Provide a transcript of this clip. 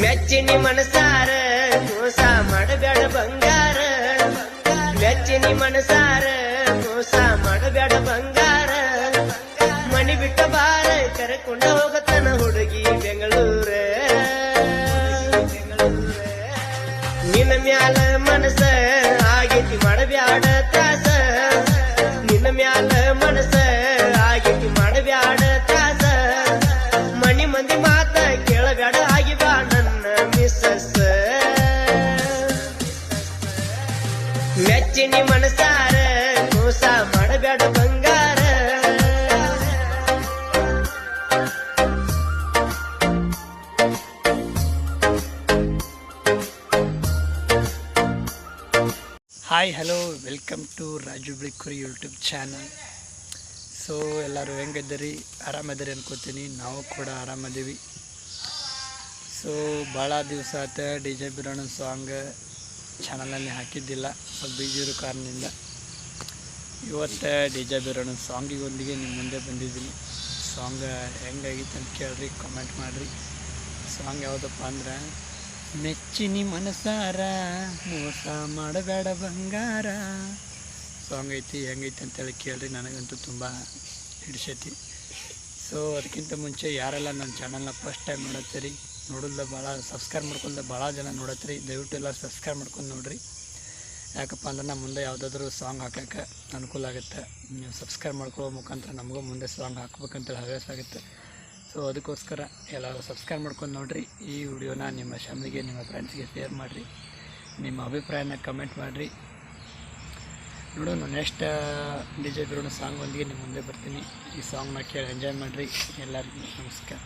ಮೆಚ್ಚಿನಿ ಮನಸಾರ ಮೋಸ ಮಾಡಬೇಡ ಬಂಗಾರ. ಮೆಚ್ಚಿನಿ ಮನಸಾರ ಮೋಸ ಮಾಡಬೇಡ ಬಂಗಾರ. ಮನಿ ಬಿಟ್ಟ ಬಾರ ಕರೆಕೊಂಡ ಹೋಗತನ ಹುಡುಗಿ ಬೆಂಗಳೂರ. ನಿನ್ನ ಮ್ಯಾಲ ಮನಸ ಆಗೈತಿ, ಮಾಡಬ್ಯಾಡ. ಮೆಚ್ಚಿನಿ ಮನಸಾರ, ಮೋಸ ಮಾಡಬೇಡ ಬಂಗಾರ. Hi hello welcome to Raju Bilikuri YouTube channel so ಎಲ್ಲರೂ ಹೆಂಗಿದ್ದೀರಿ ಆರಾಮದಿರಿ ಅನ್ಕೋತೀನಿ. ನಾವು ಕೂಡ ಆರಾಮದೀವಿ ಸೊ ಭಾಳ ದಿವಸ ಆತ ಡಿ ಜೆ ಬಿರೋಣ ಸಾಂಗ್ ಚಾನಲಲ್ಲಿ ಹಾಕಿದ್ದಿಲ್ಲ. ಸ್ವಲ್ಪ ಬಿಜಿ ಇರೋ ಕಾರಣದಿಂದ. ಇವತ್ತು ಡಿ ಜೆ ಬಿರೋಣ ಸಾಂಗಿಗೊಂದಿಗೆ ನಿಮ್ಮ ಮುಂದೆ ಬಂದಿದ್ದೀನಿ. ಸಾಂಗ್ ಹೆಂಗಾಗಿತ್ತು ಅಂತ ಕೇಳ್ರಿ ಕಾಮೆಂಟ್ ಮಾಡಿರಿ. ಸಾಂಗ್ ಯಾವುದಪ್ಪ ಅಂದ್ರೆ ಮೆಚ್ಚಿನಿ ಮನಸಾರ, ಮೋಸ ಮಾಡಬೇಡ ಬಂಗಾರ. ಸಾಂಗ್ ಐತಿ, ಹೆಂಗೈತಿ ಅಂತೇಳಿ ಕೇಳ್ರಿ, ನನಗಂತೂ ತುಂಬ ಹಿಡಿಸೈತಿ. ಸೊ ಅದಕ್ಕಿಂತ ಮುಂಚೆ ಯಾರೆಲ್ಲ ನನ್ನ ಚಾನಲ್ನ ಫಸ್ಟ್ ಟೈಮ್ ನೋಡತ್ತೀರಿ ನೋಡಲ್ಲ ಭಾಳ ಸಬ್ಸ್ಕ್ರೈಬ್ ಮಾಡ್ಕೊಂಡು ಭಾಳ ಜನ ನೋಡತ್ರಿ. ದಯವಿಟ್ಟು ಎಲ್ಲ ಸಬ್ಸ್ಕ್ರೈಬ್ ಮಾಡ್ಕೊಂಡು ನೋಡಿರಿ. ಯಾಕಪ್ಪ ಅಂದ್ರೆ ನಮ್ಮ ಮುಂದೆ ಯಾವುದಾದ್ರೂ ಸಾಂಗ್ ಹಾಕೋಕ್ಕೆ ಅನುಕೂಲ ಆಗುತ್ತೆ. ನೀವು ಸಬ್ಸ್ಕ್ರೈಬ್ ಮಾಡ್ಕೊಳ್ಳೋ ಮುಖಾಂತರ ನಮಗೂ ಮುಂದೆ ಸಾಂಗ್ ಹಾಕ್ಬೇಕಂತೇಳಿ ಹವ್ಯಾಸ ಆಗುತ್ತೆ. ಸೊ ಅದಕ್ಕೋಸ್ಕರ ಎಲ್ಲರೂ ಸಬ್ಸ್ಕ್ರೈಬ್ ಮಾಡ್ಕೊಂಡು ನೋಡಿರಿ. ಈ ವಿಡಿಯೋನ ನಿಮ್ಮ ಫ್ಯಾಮಿಲಿಗೆ ನಿಮ್ಮ ಫ್ರೆಂಡ್ಸ್ಗೆ ಶೇರ್ ಮಾಡಿರಿ. ನಿಮ್ಮ ಅಭಿಪ್ರಾಯನ ಕಮೆಂಟ್ ಮಾಡಿರಿ. ನೋಡೋಣ ನೆಕ್ಸ್ಟ್ ಡಿ ಜೆ ಬಿರೋಣ ಸಾಂಗ್ ಒಂದಿಗೆ ನಿಮ್ಮ ಮುಂದೆ ಬರ್ತೀನಿ. ಈ ಸಾಂಗ್ನ ಕೇಳಿ ಎಂಜಾಯ್ ಮಾಡಿರಿ. ಎಲ್ಲರಿಗೂ ನಮಸ್ಕಾರ.